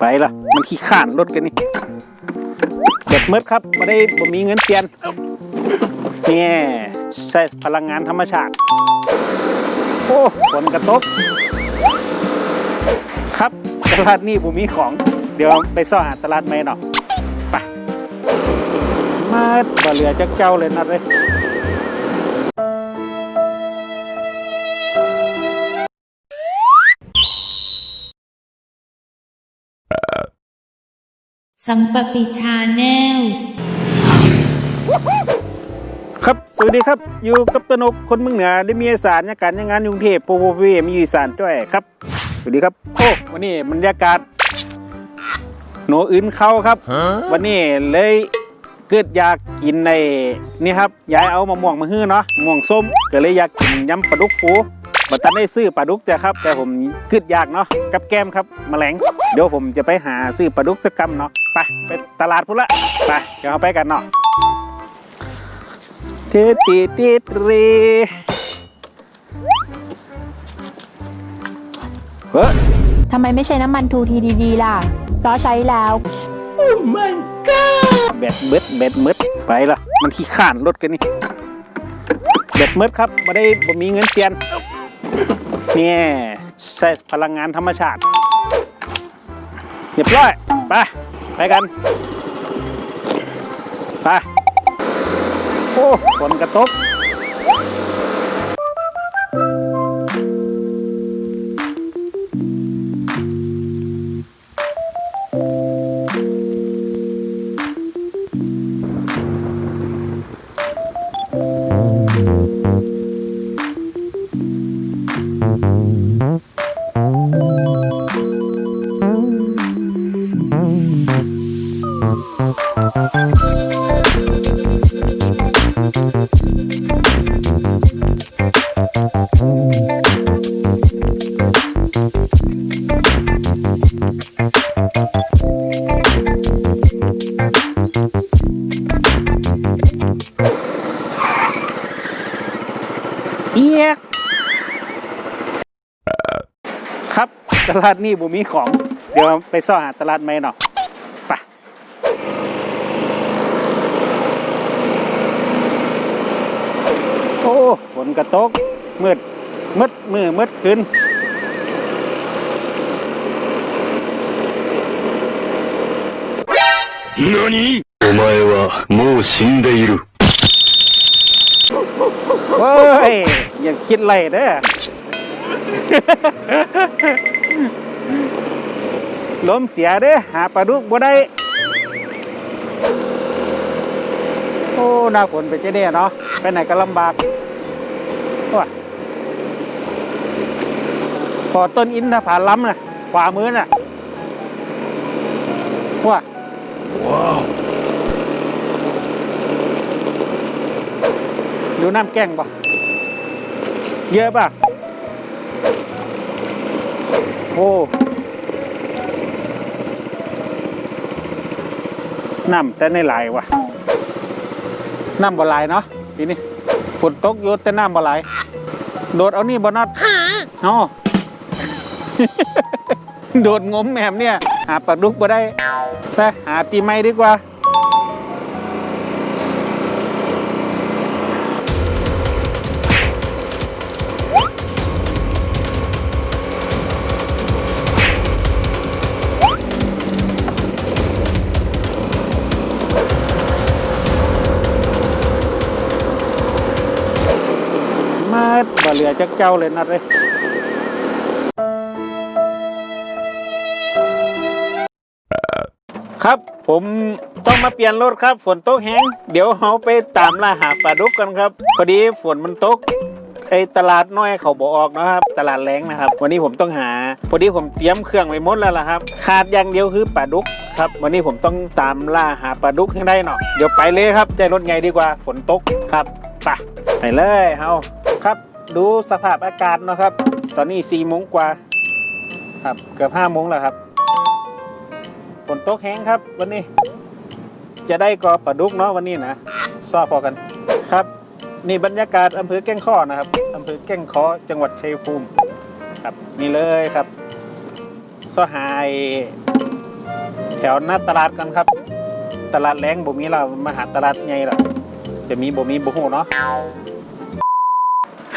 ไปละมันขี้ข่านรถกันนี่เด็ดมืดครับม่ได้บ่มีเงินเปลี่ยนเนี่ยใช้พลังงานธรรมชาติ โอ้ฝนกระตก ครับตลาดนี่ผมมีของ เดี๋ยวไปซ่อหาตลาดใหม่เนาะไปมาบ่เหลือจักเจ้าเลยนัดเลย สัมปปิชาแนล ครับ สวัสดีครับ อยู่กับตนกคนเมืองเหนือได้มีสารยาการยางานยุงเทพโปรโปเวมีอีสานด้วยครับ สวัสดีครับ โอ้ วันนี้บรรยากาศหนูอื่นเข้าครับ วันนี้เลยเกิดอยากกินในนี่ครับ ยายเอามะม่วงมาฮื้อเนาะมะม่วงส้มก็เลยอยากกินยำปลาดุกฟู บัตันได้ซื้อปลาดุกจ้ะครับ แต่ผมเกิดอยากเนาะกับแก้มครับแมลงเดี๋ยวผมจะไปหาซื้อปลาดุกสักกำเนาะไปไปตลาดพุ่นละไปเดี๋ยวเราไปกันเนาะเทติติตรีเฮ้ยทำไมไม่ใช้น้ำมันทูทีดีๆล่ะเพราะใช้แล้ว แบตเบิดแบตเบิดไปละมันขี้ข่านรถกันนี่แบตเบิดครับไม่ได้บ่มีเงินเปลี่ยนเนี่ใช้พลังงานธรรมชาติเรียบร้อย ไป ไปกัน ไป โอ้ฝนกระตก ลาดนี่ผมมีของ เดี๋ยวไปซ่อหาตลาดใหม่เนาะไปโอ้ฝนกระตกมืดมืดมือมืดขึ้น 何お前はもう死んでいる。 เฮ้ย อย่าคิดไรเด้อ ลมเสียเด้อหาปลาดุกบ่ได้ โอ้หน้าฝนไปเจ๊เนี่ยเนาะไปไหนก็ลำบากว้าพอต้นอินทผาล้ำน่ะขวามือน่ะว้าดูน้ำแกงป่ะเยอะป่ะ น้ำแต่ในไหลายว่ะน้ำบ่ไหลายเนาะทีนี้ฝนตกอยู่แต่น้ำบ่ไหลาย โดดเอานี่บ่นัดเนาะโดดงมแหมมเนี่ย หาปลาดุกบ่ได้ไปหาตีไม้ดีกว่า มาเหลือจักเจ้าเลยนัดเลยครับผมต้องมาเปลี่ยนรถครับ ฝนตกแห้งเดี๋ยวเราไปตามล่าหาปลาดุกกันครับ พอดีฝนมันตกไอตลาดน้อยเขาบอกออกนะครับ ตลาดแรงนะครับ วันนี้ผมต้องหา พอดีผมเตรียมเครื่องไว้หมดแล้วล่ะครับ ขาดอย่างเดียวคือปลาดุกครับ วันนี้ผมต้องตามล่าหาปลาดุกให้ได้หน่อยเดี๋ยวไปเลยครับใจรถไงดีกว่าฝนตกครับไปไปเลยเฮาครับ ดูสภาพอากาศเนาะครับ ตอนนี้สี่โมงกว่า ครับเกือบห้าโมงแล้วครับ ฝนตกแห้งครับ วันนี้ จะได้กอปลาดุกเนาะวันนี้นะซอพอกันครับ นี่บรรยากาศอำเภอแก้งข้อนะครับอำเภอแก้งข้อจังหวัดชัยภูมิครับนี่เลยครับซอหายแถวหน้าตลาดกันครับ ตลาดแรงบ่มีเรามาหาตลาดใหญ่หรอจะมีบ่มีบ่ฮู้เนาะ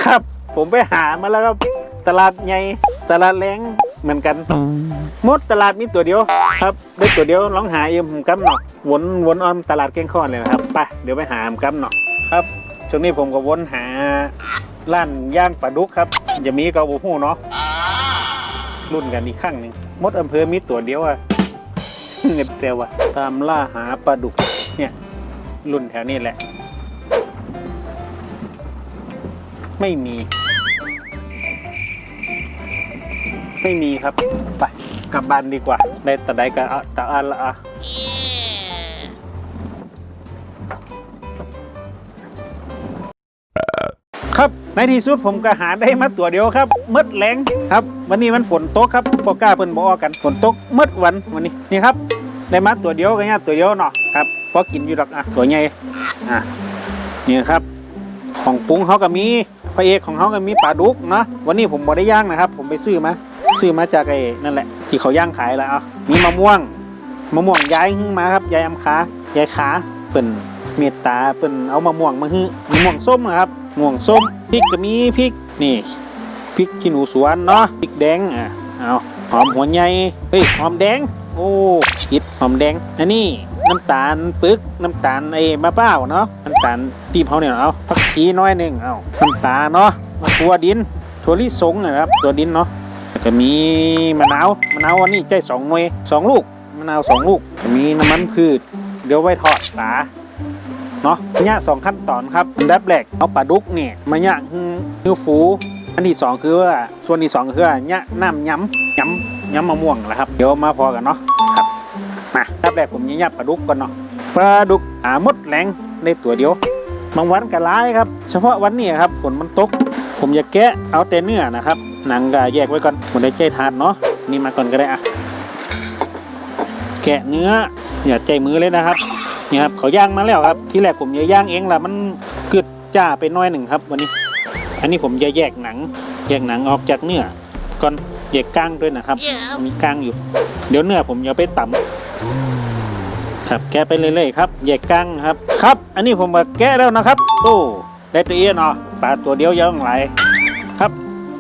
ครับ ผมไปหามาแล้วครับ ตลาดใหญ่ตลาดแรงเหมือนกันมดตลาดมีตัวเดียวครับได้ตัวเดียวลองหาเอ็มกัมเนาะวนวนอ้อมตลาดเก้งข้อนเลยนะครับไปเดี๋ยวไปหามกัมเนาะครับช่วงนี้ผมก็วนหาร้านย่างปลาดุกครับจะมีก็บ่ฮู้เนาะรุ่นกันอีกครั้งหนึ่งมดอำเภอมีตัวเดียวอะเงินแต่ว่าตามล่าหาปลาดุกเนี่ยรุ่นแถวนี้แหละ ไม่มี ไม่มีครับ ไปกลับบ้านดีกว่า ได้แต่ใดก็เอาแต่อันละอะครับในที่สุดผมก็หาได้มาตัวเดียวครับมืดแรงครับ วันนี้มันฝนตกครับปกล้าเพิ่นบอกกันฝนตกมืดวันวันนี้นี่ครับได้มาตัวเดียวกันเนี่ยตัวเดียวเนาะครับพอกินอยู่ดอกอะตัวใหญ่อะนี่ครับ ของปรุงเขาก็มี พระเอกของเขาก็มีปลาดุกเนาะวันนี้ผมบ่ได้ย่างนะครับ ผมไปซื้อมาซื้อมาจากไอ้นั่นแหละ ที่เขาย่างขายแล้วอะมีมะม่วงมะม่วงย้ายหึ่งมาครับยายอำคายายขาเปิ่นเมตตาเปิ่นเอามะม่วงมาฮึมะม่วงส้มนะครับมะม่วงส้มพริกก็มีพริกนี่พริกขี้หนูสวนเนาะพริกแดงอะเอาหอมหัวใหญ่เฮ้ยหอมแดง โอ้ผิดหอมแดงอันนี้ น้ำตาลปึกน้ำตาลไอ้มะเป้าวเนาะน้ำตาลปีบเขาเนี่ยเอาผักชีน้อยหนึ่งเอาน้ำตาลเนาะมะถั่วดินถั่วลิสงนะครับตัวดินเนาะแล้วก็มีมะนาวมะนาววันนี้ใจสองหน่วยสองลูกมะนาวสองลูกก็มีน้ำมันพืช เดี๋ยวไว้ทอดปลาเนาะเนี่ยสองขั้นตอนครับอันดับแรกเอาปลาดุกเนี่ยมาย่างฮือฮือฟูอันที่สองคือว่าส่วนที่สองคือว่าเนี่ยน้ำยำยำยำมะม่วงแหละครับเดี๋ยวมาพอกันเนาะครับ แรกผมจะย่างปลาดุกก่อนเนาะปลาดุกหามดแรงในตัวเดียวบางวันก็ร้ายครับ เฉพาะวันนี้ครับฝนมันตก ผมจะแกะเอาแต่เนื้อนะครับ หนังก็แยกไว้ก่อนผมได้ใจทานเนาะนี่มาก่อนก็ได้อะแกะเนื้ออย่าใจมือเลยนะครับนี่ครับเขาย่างมาแล้วครับ ที่แรกผมจะย่างเองล่ะมันกึดจ้าไปหน้อยหนึ่งครับ วันนี้ อันนี้ผมจะแยกหนัง แยกหนังออกจากเนื้อก่อนแยกก้างด้วยนะครับ มีก้างอยู่ เดี๋ยวเนื้อผมจะเอาไปตำ ครับแกะไปเรื่อยๆครับแยกก้างครับครับ อันนี้ผมมาแกะแล้วนะครับโอ้ได้ตัวเอียนเนาะปลาตัวเดียวยังไหลครับ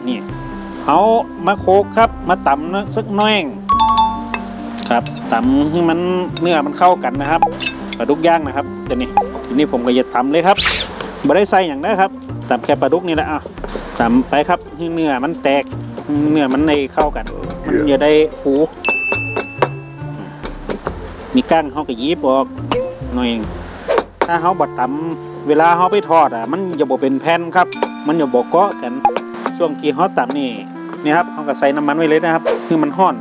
นี่เอามาโคกครับมาตำนะสักน้อยครับตำให้มันเนื้อมันเข้ากันนะครับปลาดุกย่างนะครับตัวนี้ทีนี้ผมก็จะตำเลยครับบ่ได้ใส่อย่างนะครับตำแค่ปลาดุกนี่แหละอะตำไปครับให้เนื้อมันแตกเนื้อมันในเข้ากัน มันจะได้ฟู มีก้างเขาก็ยีบออกหน่อย ถ้าเขาบดตำเวลาเขาไปทอดอะ มันจะบ่เป็นแผ่นครับ มันจะบ่เกาะกัน ช่วงที่เขาตำนี่นี่ครับเขาก็ใส่น้ำมันไว้เลยนะครับคือมันห้อน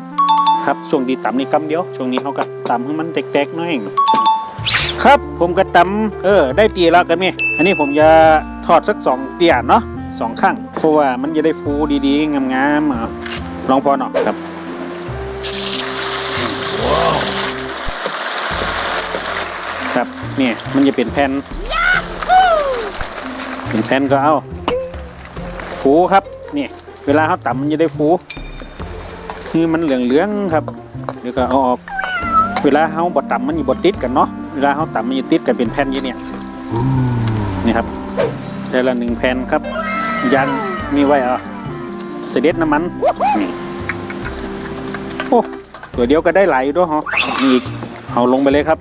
ครับช่วงที่ตำนี่กำเดียวช่วงนี้เขาก็ตำให้มันแตกๆหน่อยครับผมก็ตำเออ ได้ตีแล้วกันนี่อันนี้ผมจะทอดสักสองเตียเนาะสองข้างเพราะว่ามันจะได้ฟูดีๆงามๆลองพอหน่อยครับ เนี่ยมันจะเป็นแผ่นเป็นแผ่นก็เอาฟูครับนี่เวลาเขาตำมันจะได้ฟู คือมันเหลืองๆครับเดี๋ยวก็เอาออก เวลาเขาบดตำมันอยู่บดติดกันเนาะเวลาเขาตำมันจะติดกันเป็นแผ่นอย่างเนี้ยนี่ครับแต่ละหนึ่งแผ่นครับ ยันมีไว้เอะเสด็จน้ำมันนี่โอ้ตัวเดียวก็ได้หลายอยู่ด้วยฮะนี่อีกเอาลงไปเลยครับ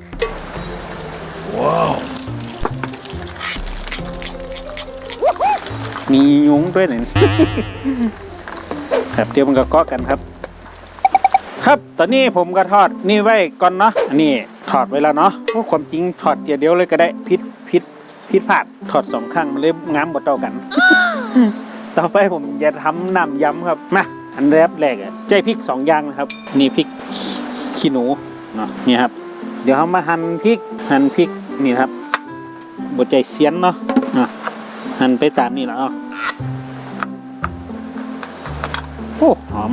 มียุงด้วยเนี่ยครับเดี๋ยวมันก็เกาะกันครับ ครับตอนนี้ผมก็ทอดนี่ไว้ก่อนเนาะอันนี้ถอดไว้แล้วเนาะเพราะความจริงถอดเดียวเดียวเลยก็ได้พิษพิษพิษพลาดถอดสองข้างมันเลยง้ามบดเท่ากัน ต่อไปผมจะทำน้ำยำครับมาอันแรกแรกอะใจพริกสองอย่างนะครับ นี่พริกขี้หนูเนาะนี่ครับ เดี๋ยวเรามาหั่นพริกหั่นพริก นี่ครับบดใจเสียนเนาะอะหั่นไปตามนี่แล้วเอโอ้หอม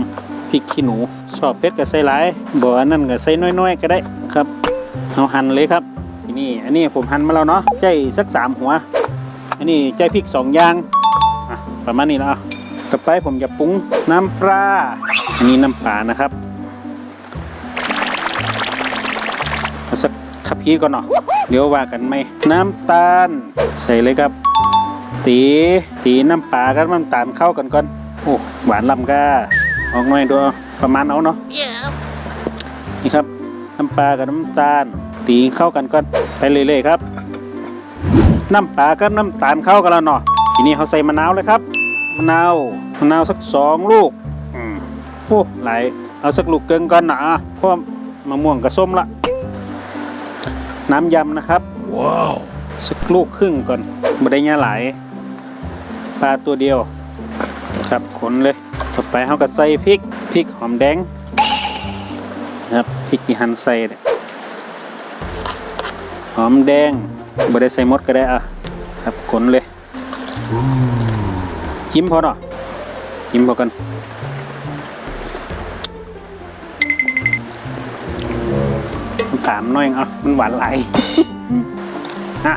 พริกขี้หนูชอบเผ็ดก็ใส่หลายบ่อันนั้นก็ใส่น้อยๆก็ได้ครับเอาหั่นเลยครับนี่อันนี้ผมหั่นมาแล้วเนาะใจสักสามหัว อันนี้ใจพริกสองอย่างอะประมาณนี้แล้วเอต่อไปผมจะปรุงน้ำปลาอันนี้น้ำปลานะครับสักทัพพีก่อนเนาะ เดี๋ยวว่ากันไหมน้ำตาล ใส่เลยครับ ตีตีน้ำปลากับน้ำตาลเข้ากันก่อนโอ้หวานลำก้าออกหน่อยดูประมาณเอาเนาะนี่ครับน้ำปลากับน้ำตาล ตีเข้ากันก่อนไปเรื่อยๆครับ น้ำปลากับน้ำตาลเข้ากันแล้วเนาะทีนี้เขาใส่มะนาวเลยครับมะนาวมะนาวสักสองลูกอืมโอ้หลายเอาสักลูกเกินก่อนนะเพราะว่ามะม่วงกับส้มละ น้ำยำนะครับ Wow. สักลูกครึ่งก่อนไม่ได้เงี้ยหลายปลาตัวเดียว ครับขนเลย ต่อไปเขาก็ใส่พริกพริกหอมแดงนะครับพริกที่หั่นใส่เนี่ยหอมแดงไม่ได้ใส่หมดก็ได้อะครับขนเลย จิ้มพอเนาะจิ้มพอกัน ถามหน่อยอะมันหวานหลายอะ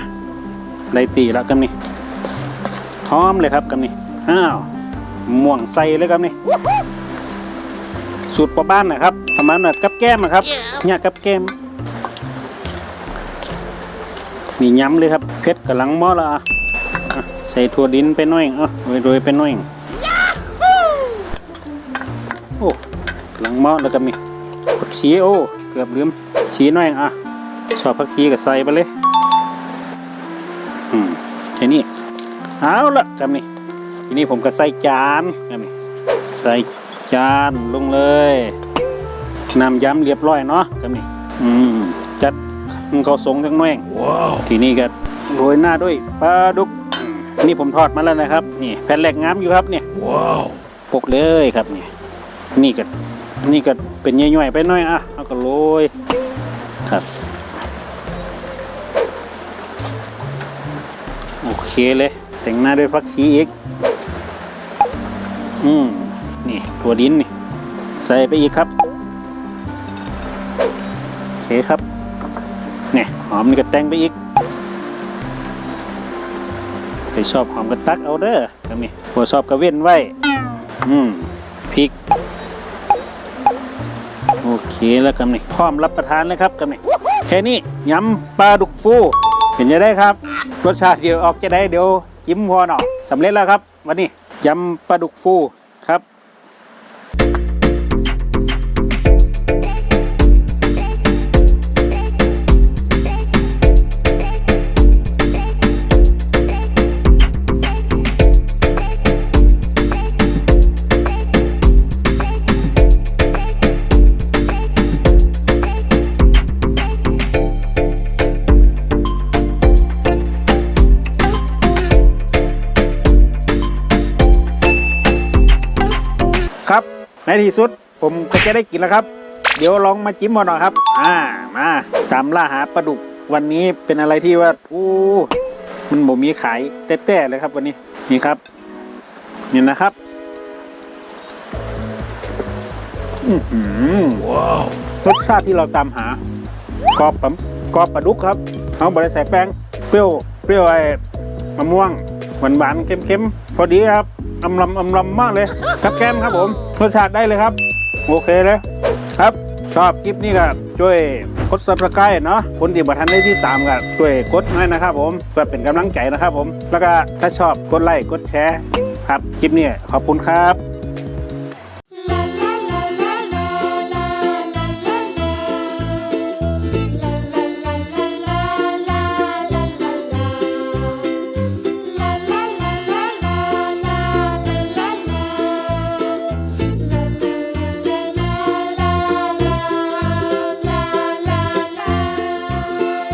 ได้ตีแล้วกันนี่หอมเลยครับกันนี่อ้าวม่วงใส่เลยครับนี่สูตรปอบ้านนะครับประมาณน่ะกับแก้มนะครับเนี่ยกับแก้มนี่ย้ำเลยครับเพชรกับหลังหม้อและอะอะใส่ถั่วดินไปหน่อยอะโรยโรยๆไปหน่อยโอ้หลังหม้อแล้วก็มีผักชีโอ้ เกือบลืมชีหน่อยอะชอบผักชีก็ใส่ไปเลย อืมแค่นี้เอาละครับนี่ทีนี้ผมก็ใส่จานครับนี่ใส่จานลงเลยน้ำย้ำเรียบร้อยเนาะครับนี่อืมจัดเขาวสงทั้งน้อย Wow. ทีนี้ก็โรยหน้าด้วยปลาดุกอืมนี่ผมทอดมาแล้วนะครับ นี่แผ่นแหลกงามอยู่ครับเนี่ย Wow. ปกเลยครับนี่นี่ก็นี่ก็เป็นย่อยๆไปหน่อยอะเอา ก็โรยครับโอเคเลย แต่งหน้าด้วยผักชีอีก อืมนี่ตัวดินนี่ ใส่ไปอีกครับโอเคครับเนี่ยหอมนี่ก็แต่งไปอีกใครชอบหอมก็ตักเอาเด้อครับนี่ผัวชอบก็เว้นไว้ อืม แล้วกันนี่พร้อมรับประทานเลยครับกันนี่แค่นี้ยำปลาดุกฟูเห็นจะได้ครับ รสชาติเดี๋ยวออกจะได้เดี๋ยวจิ้มพอหน่อยสำเร็จแล้วครับ วันนี้ยำปลาดุกฟูครับ ที่สุด ผมก็จะได้กินแล้วครับ เดี๋ยวลองมาจิ้มมาหน่อยครับ อ่ามาตามล่าหาปลาดุกวันนี้เป็นอะไรที่ว่าอู้มันบ่มีขายแต้ๆเลยครับวันนี้นี่ครับนี่นะครับอื้อหือ Wow. รสชาติที่เราตามหากรอบปั๊มกรอบปลาดุกครับเอาบริใส่แป้งเปรี้ยวเปรี้ยวไอ้มะม่วงหวานหวานๆเค็มๆพอดีครับ อำลำอำลำมากเลยครับแก้มครับผมรสชาติได้เลยครับ โอเคเลยครับชอบคลิปนี้ก็ช่วยกด subscribe เนาะคนที่บัทันได้ที่ตามก็ช่วยกดให้นะครับผมเพื่อเป็นกำลังใจนะครับผม แล้วก็ถ้าชอบกดไลค์กดแชร์ ครับคลิปนี้ขอบคุณครับ